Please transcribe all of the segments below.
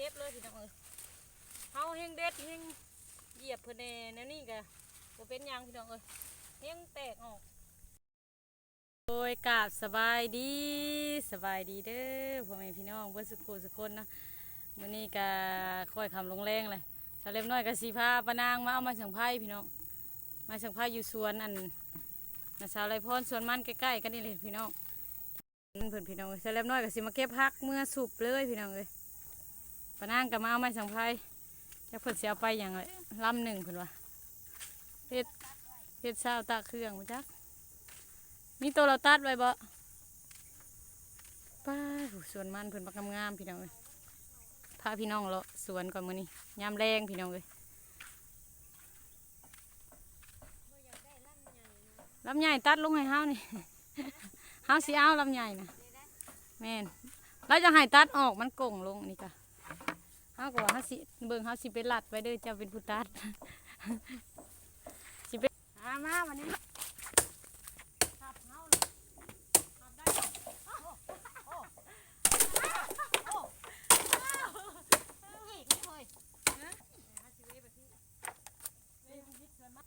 เก็บเลยพี่น้องเอ้ยเฮาเฮงเด็ดเฮงเหยียบเพิ่นแน่แนวนี่ก็บ่เป็นหยังพี่น้องเอ้ยเฮงแตกออกโอ้ยกาบสบายดีสบายดีเด้อพ่อแม่พี่น้องเบิ่อสุขสุขคนเนะมื้อนี้ก็ค่อยคำลงแรงเลยสาวเล็บน้อยก็สิพาปานางมาเอามาสังไพ่พี่น้องมาสังไพ่อยู่สวนอันนาสาวไรพรสวนมันใกล้ๆกันนี่เลยพี่น้องเพื่อนพี่น้องเอ้ยเสร็จเรียบร้อยก็สิมาเก็บพักเมื่อสุบเลยพี่น้องเลย ปนางกับมาเอาไม้สังไพจะเพิ่นเสียไปอย่างไรลำหนึ่งเพิ่นว่าเฮ็ดเฮ็ดเช้าตาเครื่องบ่จักมีตัวเราตัดไว้บ่ป้าสวนมันเพิ่นบักงามพี่น้องเลยพาพี่น้องเลาะสวนก่อนมื้อนี้ยามแรงพี่น้องเลยลำใหญ่ตัดลงให้เฮานี่เฮาสิเอาลำใหญ่นะแม่นเราจะให้ตัดออกมันโก่งลงนี่จ้ะ เฮาก็ว่าเฮาสิเบิ่งเฮาสิเป็นหลัดไว้เด้อเจ้าเป็นผู้ตัดสิเป็นมามาวันนี้ขับเฮาเลยขับได้โอ้โอ้โอ้อีกไม่เคยนะเฮาสิเว้แบบนี้เว้ยมันยึดเกินมา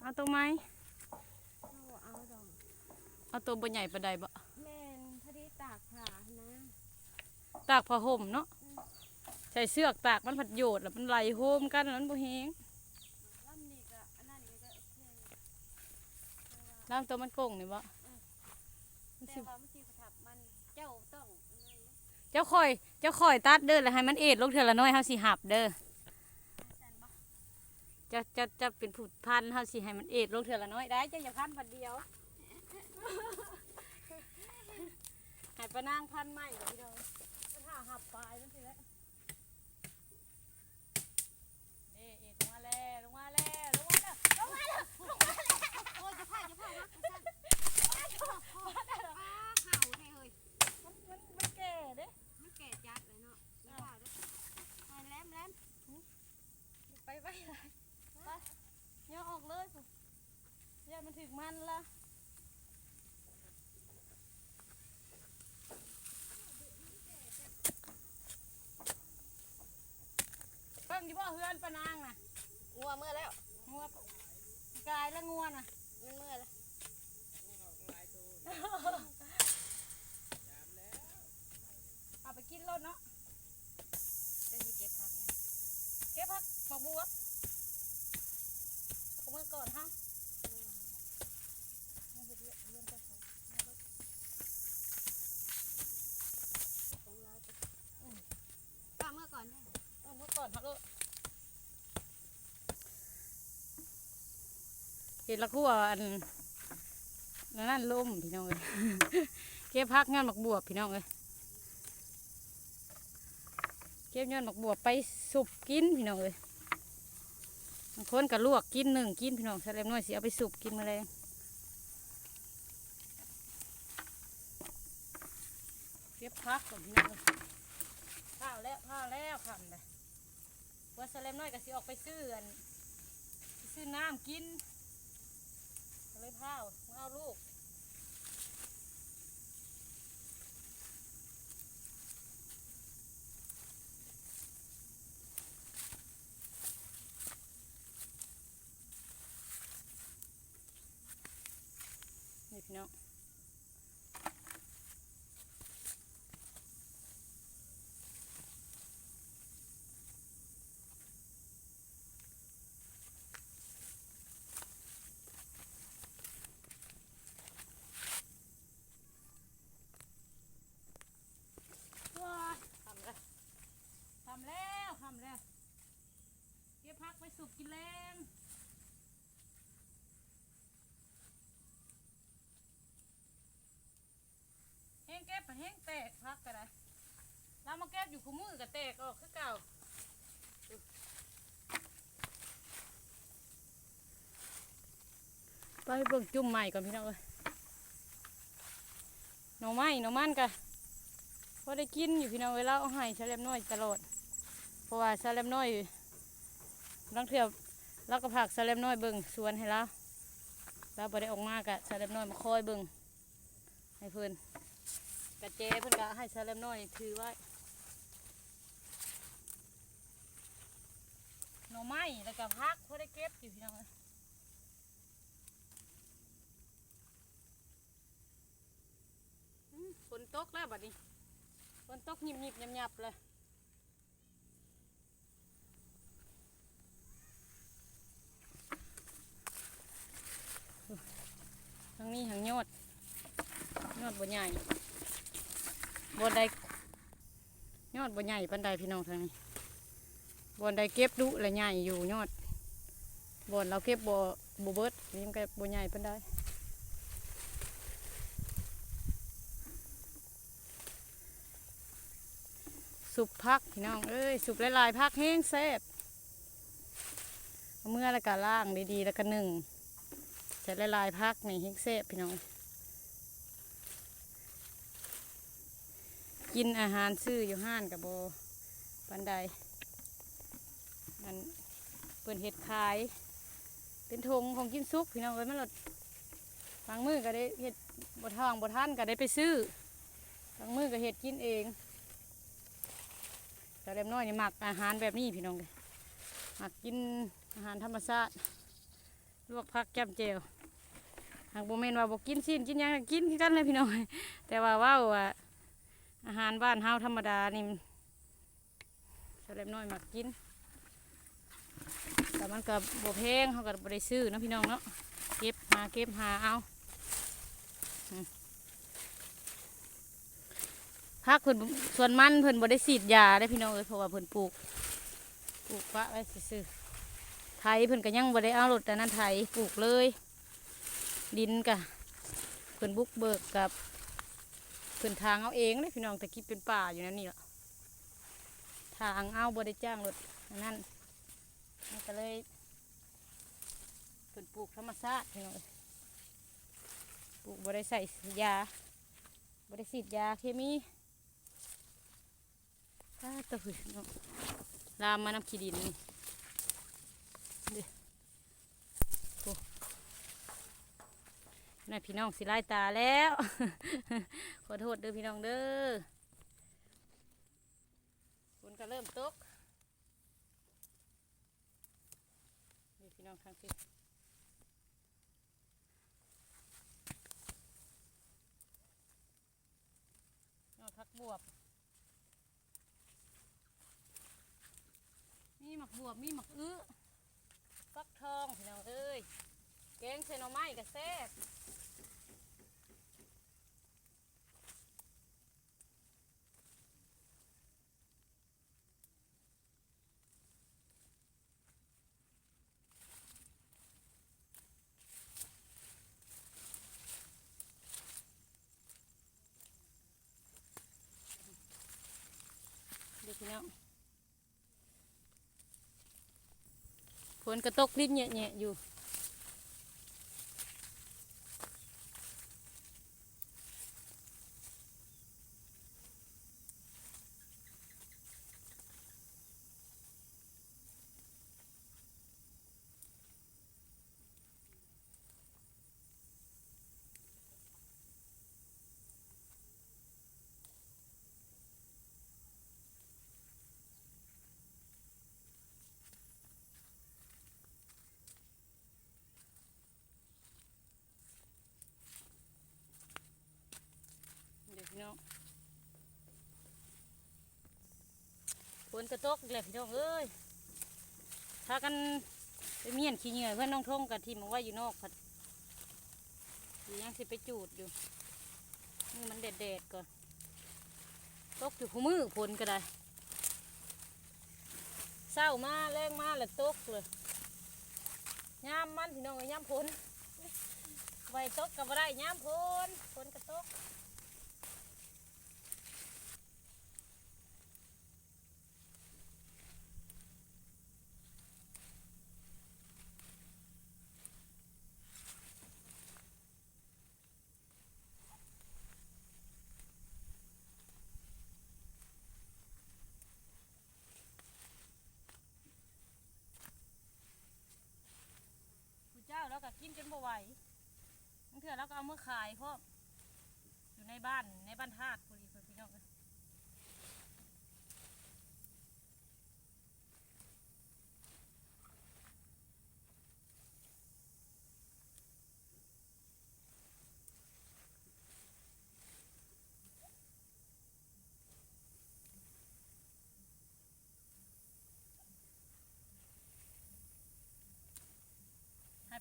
เอาตัวไหมเอาดอกเอาตัวบ่ใหญ่ปานใดบ่แม่นพอดีตากผ้านะ ตากผ้าห่มเนาะใส่เสือกตากมันผัดโยดแล้วมันไหลโฮมกันแล้วมันบ่แห้งลำนี้ก็อันนั้นนี่ก็โอเคน้ำตัวมันโก่งนี่บ่มันแต่สิว่ามันสิถับมันเจ้าต้องอันนั้นนะเจ้าคอย เจ้าคอยตัดเด้อแล้วให้มันเอ็ดลงเทื่อละน้อยเฮาสิหับเด้อจันบ่จะจะจะเป็นผู้พันเฮาสิให้มันเอ็ดลงเทื่อละน้อยได้เจ้าอย่าพันพันเดียวให้ปะนางพันใหม่เดี๋ยวพี่น้องมันหาหับปลายมันสิแล้วเอ๊ะเอ็ดลงมาแล้วลงมาแล้วลงมาแล้วลงมาแล้วลงมาแล้ว โอ้ยจะพาจะพาฮักจันอ้าเห่าแท้เฮ้ย มันมันมันแก่เด้ มันแก่จัดเลยเนาะจะพาเด้อไปแหลมแหลม ไปไปเลยไปย่อออกเลยปุ๊อย่ามันถึงมันละ เพิ่งที่พ่อเฮือนปะนางน่ะงัวเมื่อแล้ว งัวกายแล้วงัวน่ะ มันเมื่อแล้วเอาไปกินรถเนาะเดี๋ยวสิเก็บผักเนี่ยเก็บผักหมกบัวเอามือก่อนฮะเอาไปเรียนเรียนไปเขาเอารถ ของเราไปอืมป้าเมื่อก่อนเนี่ย เอามือก่อนฮะลูกเห็นและคู่วอันนั่นล่มพี่น้องเลยเก็บพักงานหมักบวบพี่น้องเลยเก็บยอดหมักบวบไปสุบกินพี่น้องเลยบางคนก็ลวกกินหนึ่งกินพี่น้องแสลมน้อยสิเอาไปสุบกินมาเลยเก็บพักก่อนพี่น้องข้าวแล้วข้าวแล้วคำเลย ว่าแสลมน้อยก็สิออกไปซื้ออันซื้อน้ำกินก็เลยพาวมาเอาลูกนี่พี่น้องว้ายทำแล้วทำแล้วทำแล้ว เก็บพักไป สุกกินแรงแห้งเก็บแห้งแตกพักก็ได้เรามาเก็บอยู่คู่มือก็แตกออกคือเก่าไปเบิ่งจุ่มใหม่ก่อนพี่น้องเอ้ยหน่อไม้หน่อมันกะพอได้กินอยู่พี่น้องเวลาเอาให้ชาเลมน้อยตลอด เพราะว่าชาเลมน้อย ลังเถื่อเราก็ผักชาเลมน้อยเบิ่งสวนให้เราเราบ่ได้ออกมากะชาเลมน้อยมาคอยเบิ่งให้เพื่อนกะเจเพื่อนกะให้ชาเลมน้อยถือไว้หน่อไม้แล้วก็พักเพอได้เก็บอยู่พี่น้องเอ้ยฝนตกแล้วบัดนี้ฝนตกหยิบหยิบๆยับๆเลย ทางนี้ทางยอดยอดบ่ใหญ่บ่ได้ยอดบ่ใหญ่ปานใดพี่น้องทางนี้บอนใดเก็บดุและใหญ่อยู่ยอดบอนเราเก็บบ่บ่เบิร์ดนี่มันก็บ่ใหญ่ปานใดสุปพักพี่น้องเอ้ยสุปหลายๆพักแห้งแซ่บเอาเมื่อแล้วก็ล่างดีๆแล้วก็หนึ่ง ใส่หลายพักนี่แห้งแซ่พี่น้อง กินอาหารซื้ออยู่ห้านกับโบปันใดมันเปิดเห็ดขาย เป็นธงของกินซุกพี่น้องเอ้ยมันหลดบางมือก็ได้เห็ดบทองบทท่านก็ได้ไปซื้อบางมือก็เห็ดกินเองแต่เล็มน้อยนี่หมักอาหารแบบนี้พี่น้องเลยหมักกินอาหารธรรมชาติลวกผักแก้มเจล หากโบเมนว่าบอกกินสิ้นกินหยังก็กินคือกันเลยพี่น้องแต่ว่าเว่าว่าอาหารบ้านเฮาธรรมดานี่แต่เล็มน้อยมักกิน แต่มันก็บ่แพงเขาก็บ่ได้ซื้อเนาะพี่น้องเนาะเก็บหาเก็บหาเอาพักเพิ่นส่วนมันเพิ่นบ่ได้ฉีดยาได้พี่น้องเอ้ยเพราะว่าเพิ่นปลูกปลูกปะไว้ซื่อๆไถเพิ่นก็ยังบ่ได้เอารถแต่นั้นไถปลูกเลย ดินกะเพิ่อนบุกเบิกกับเพิ่อนทางเอาเองเลยพี่น้องแต่กี้เป็นป่าอยู่นั่นนี่ล่ะทางเอาบ่ได้จ้างรถอันนั้นมันก็เลยเป็นปลูกธรรมชาติพี่น้องปลูกบ่ได้ใส่ยาบ่ได้ฉีดยาเคมีถ้าตะหึพี่น้องลามมาน้ำขี้ดินนี่เด้อโอ้ น่พี่น้องสิไล่ตาแล้ว ขอโทษเด้อพี่น้องเด้อฝนก็เริ่มตกนี่พี่น้องทางที่นอดพักบวบ มีหมักบวบ มีหมักอื้อฟักทองพี่น้องเอ้ย แกงใส่หน่อไม้ก็แซ่บเด็กพี่น้องฝนกระตกลิ้นแ nhẹ ๆอยู่ นกระตกอีกแล้วพี่น้องเอ้ยพากันไปเมียนขี้เหงื่อเพื่อนน้องทงกับทีมเอาอยู่นอกผัดยังสิไปจูดอยู่นี่มันแดดๆก่อนตกอยู่คู่มือฝนก็ได้เศร้ามาแรงมาแล้วตกเลยยามมันพี่น้องเอ้ยยามฝนไว้ตกกับอะไรยามฝนฝนกระตก กินจนบ่ไหวบางเถื่อแล้วก็เอามือขายเพราะอยู่ในบ้านในบ้านธาตุพอดีเพื่อนพี่น้องเอ้ย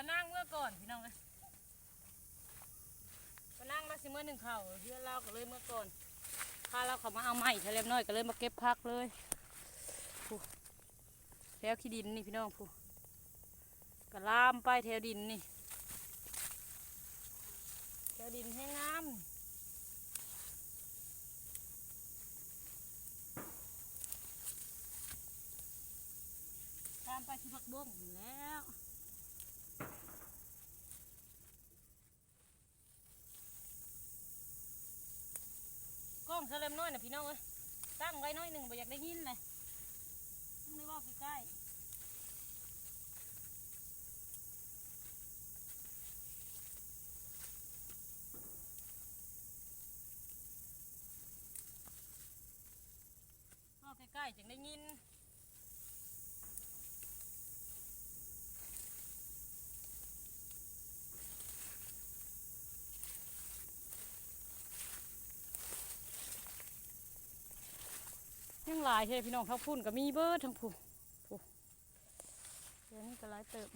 ปะนั่งเมื่อก่อนพี่น้องเลยปะนั่งมาสิเมื่อหนึ่งเข่าเพื่อนเราก็เลยเมื่อก่อนพาเราเขามาเอาใหม่ทะเลน้อยก็เลยมาเก็บพักเลยผู้แถวขี้ดินนี่พี่น้องผู้ก็ลามไปแถวดินนี่แถวดินให้งามตามไปที่พักบ้งแล้ว องเสลมน้อยนะพี่น้องเอ้ยตั้งไว้น้อยหนึ่งบ่อยากได้ยินเลยตั้งได้ว่าใกล้ใกล้ๆจึงได้ยิน หลายใช่พี่น้องทั้งพุ่นก็มีเบิดทั้งผู้ผู้เดี๋ยวนี้ก็หลายเติบ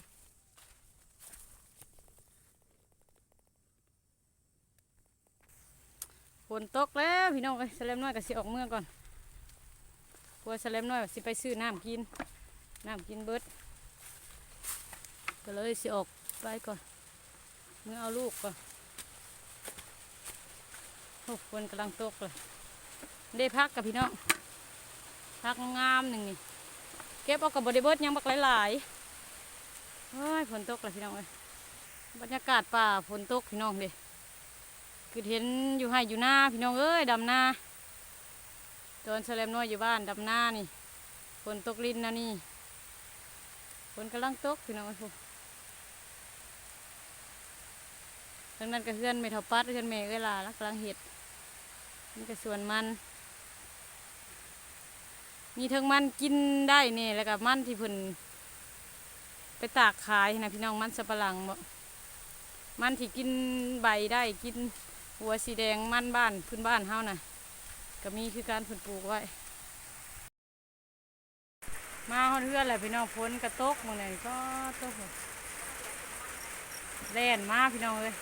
ฝนตกแล้วพี่น้องเอ้ยเสลมน้อยก็สิออกเมืองก่อนกลัวเสลมน้อยสิไปซื้อน้ำกินน้ำกินเบิดก็เลยสิออกไปก่อนเมื่อเอาลูกก่อนโอ้ฝนกำลังตกเลยได้พักกับพี่น้อง พักงามหนึ่งนี่ เก็บเอากับบริเบิร์ดยังบักหลายๆเฮ้ยฝนตกเลยพี่น้องเอ้ยบรรยากาศป่าฝนตกพี่น้องเด้คือเห็นอยู่ให้อยู่หน้าพี่น้องเอ้ยดำหน้าตอนแสลมน้อยอยู่บ้านดำหน้านี่ฝนตกลินนะนี่ฝนกำลังตกพี่น้องเอ้ยพวกทั้งนั้นก็เพื่อนไม่เท่าปัดเพื่อนเมย์เวลาแล้วกำลังเห็ดนี่ก็ส่วนมัน มีทั้งมันกินได้เนี่ยแล้วก็มันที่เพิ่นไปตากขายนะพี่น้องมันสับปะหลังมันที่กินใบได้กินหัวสีแดงมันบ้านพื้นบ้านเฮาน่ะก็มีคือการเพิ่นปลูกไว้ มาฮอดเฮื่อนแหละพี่น้องฝนกระตกหมื้อนี้ก็ตกแล่นมาพี่น้องเอ้ย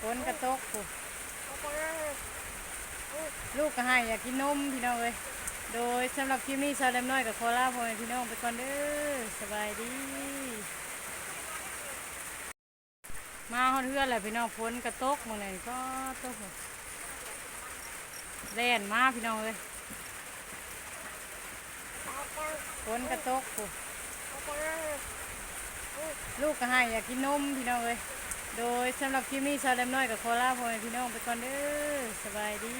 ฝนกระตกผู้ ลูกก็ให้อยากกินนมพี่น้องเลยโดยสำหรับคลิปนี้ชาวเล็มน้อยกับโคลาพ่อแม่พี่น้องไปก่อนเด้อสบายดี มาฮอดเฮือนแหละพี่น้องฝนกระตกมื้อนี้ก็ตกแล่นมาพี่น้องเลยฝนกระตกลูกก็ให้อยากกินนมพี่น้องเลย โดยสำหรับคลิปนี้ชาวเล็มน้อยกับโคลาพ่อแม่พี่น้องไปก่อนเด้อสบายดี